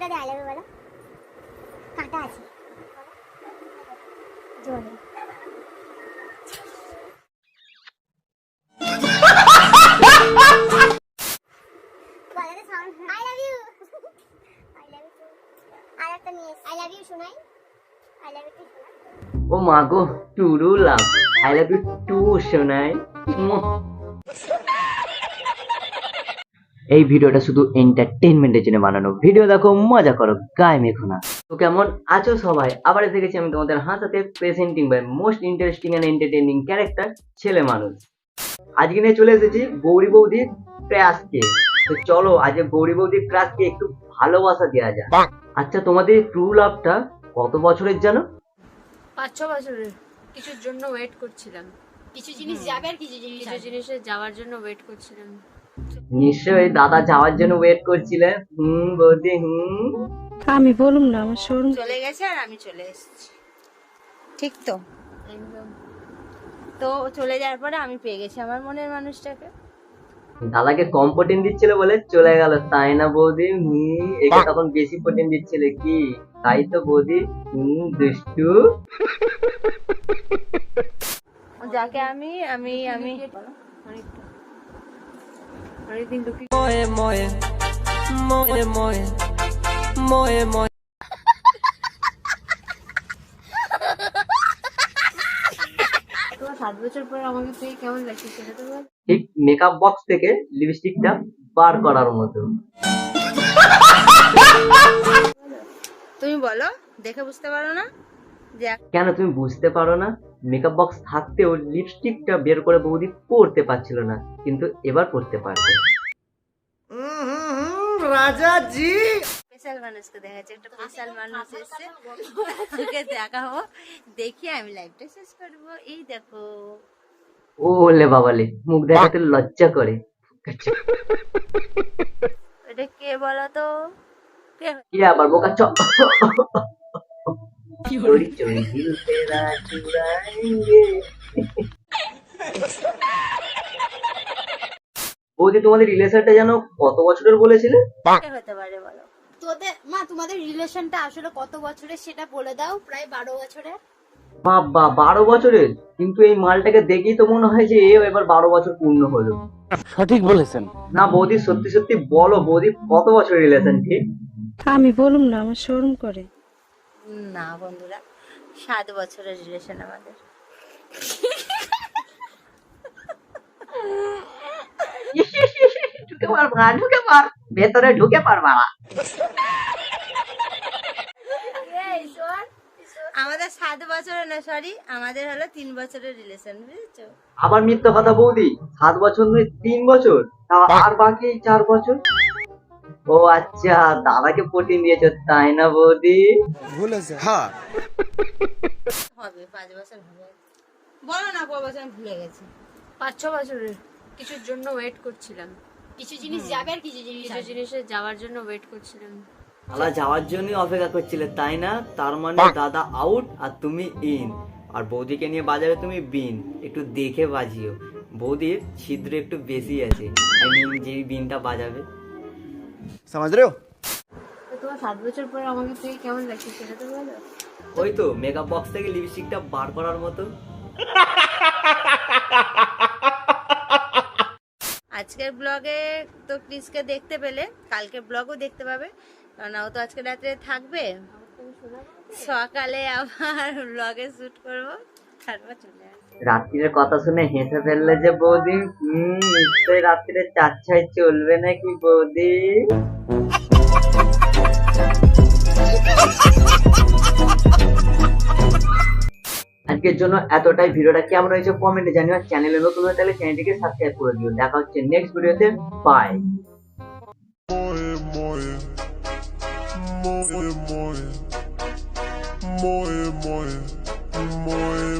দাদা I love বলো? কাঁটা আছে। জোরে। শোনাই ও মা গো true love. I love you too শোনাই উম। এই ভিডিওটা শুধু এন্টারটেনমেন্টের জন্য বানানো। ভিডিও দেখো মজা করো গায়ে মেখো না। তো কেমন? আছো সবাই। আবার এসে গেছি আমি তোমাদের হাসাতে presenting by most interesting and entertaining character ছেলে মানুষ। আজকে নিয়ে চলে এসেছি গৌরী বৌদির ক্রাশকে তো চলো আজকে গৌরী বৌদির ক্রাশকে একটু ভালোবাসা দেওয়া যায় আচ্ছা তোমাদের ট্রু লাভটা কত বছরের জানো? পাঁচ ছ বছরের। কিছুর জন্য ওয়েট করছিলাম। কিছু জিনিস যাবে আর কিছু জিনিস কিছু জিনিসে যাওয়ার জন্য ওয়েট করছিলাম। নিশ্চয়ই দাদা যাওয়ার জন্য ওয়েট করছিলেন। হুম বৌদি হুম। আমি বলুম না আমার শোরুম চলে গেছে আর আমি চলে এসেছি। ঠিক তো। তো চলে যাওয়ার পরে আমি পেয়ে গেছি আমার মনের মানুষটাকে। দাদাকে কম প্রোটিন দিচ্ছিল বলে চলে গেল তাই না বৌদি? হুম একে তখন বেশি প্রোটিন দিচ্ছিল কি? তাই তো বৌদি। হুম দুষ্টু। যাকে আমি আমি আমি অনেকটা অনেকদিন সাত বছর পর আমাকে পেয়ে কেমন লাগছে সেটা তো বল ঠিক মেকআপ বক্স থেকে লিপস্টিকটা বার করার মতো। তুমি বলো দেখে বুঝতে পারো না? যে কেন তুমি বুঝতে পারো না? মেকআপ বক্স থাকতেও লিপস্টিকটা বের করে বৌদি পরতে পারছিল না কিন্তু এবার পরতে পারবে। স্পেশাল মানুষকে দেখাচ্ছে একটা স্পেশাল মানুষ এসছে। ওকে দেখাবো দেখি আমি লাইভটা শেষ করব। এই দেখো। ওলে বাবালে মুখ দেখাতে লজ্জা করে। এটা কে বলো তো কে? কি আবার বোকা চ বৌদি তোমাদের রিলেশনটা জানো কত বছরের বলেছিলে? হতে পারে বলো। তোদের মা তোমাদের রিলেশনটা আসলে কত বছরের সেটা বলে দাও প্রায় বারো বছরের। বাবা বারো বছরের? কিন্তু এই মালটাকে দেখেই তো মনে হয় যে এ এবার বারো বছর পূর্ণ হলো। সঠিক বলেছেন। না বৌদি সত্যি সত্যি বলো বৌদি কত বছরের রিলেশন ঠিক? আমি বলুম না আমার শোরুম করে। না বন্ধুরা সাত বছরের রিলেশন আমাদের। ঢুকে ঢুকে পার ভেতরে ঢুকে আমাদের সাত বছরের না সরি আমাদের হলো তিন বছরের রিলেশন বুঝেছ? আবার মিথ্যা কথা বৌদি সাত বছর নয় তিন বছর। আর বাকি চার বছর? ও আচ্ছা দাদাকে প্রোটিন দিয়েছ তাই না বৌদি? হবে পাঁচ বছর হবে। বলো না ক বছর আমি ভুলে গেছি। পাঁচ ছ বছরের কিছুর জন্য ওয়েট করছিলাম। কিছু জিনিস যাবে আর কিছু জিনিস কিছু জিনিসে যাওয়ার জন্য ওয়েট করছিলাম। দাদা যাওয়ার জন্যই অপেক্ষা করছিলে তাই না? তার মানে দাদা আউট আর তুমি ইন আর বৌদিকে নিয়ে বাজারে তুমি বিন একটু দেখে বাজিও। বৌদির ছিদ্র একটু বেশি আছে। আই মিন যে বিনটা বাজাবে। समझ रहे हो তো তোমার সাত বছর পর আমাকে পেয়ে কেমন লাগছে সেটা তো বলো ওই তো মেকআপ বক্স থেকে লিপস্টিকটা বার করার মতো আজকের ব্লগে তো ক্রিসকে দেখতে পেলে কালকের ব্লগও দেখতে পাবে কারণ ও তো আজকে রাত্রে থাকবে সকালে আবার ব্লগে শুট করব তারপর চলে আসবো রাত্রির কথা শুনে হেসে ফেললে যে বৌদি। হম নিশ্চয়ই রাত্রিরে চার ছাই চলবে নাকি বৌদি? আজকের জন্য এতটাই। ভিডিওটা কেমন হয়েছে কমেন্টে জানিও। চ্যানেলে নতুন হয়ে তাহলে চ্যানেলটিকে সাবস্ক্রাইব করে দিও। দেখা হচ্ছে নেক্সট ভিডিওতে। Bye moe, moe, moe, moe.